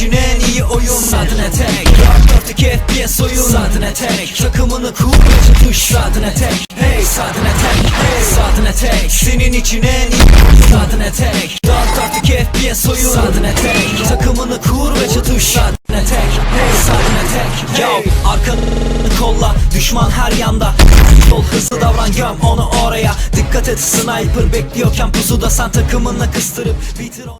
iyi oyun. Sadine tek. Dört dörtlük FPS oyun. Sadine tek. Takımını kur ve tutuş Sadine Hey Sadine tek. Hey Sadine tek. Senin için en iyi Sadine tek. Dört dörtlük FPS oyun. Sadine tek. Takımını kur ve çatış Sadine tek. Hey Sadine tek. Yo arkanı kolla. Düşman her yanda. Yol hızlı davran göm onu oraya. Dikkat et sniper bekliyorken pusuda sen takımınla kıstırıp bitir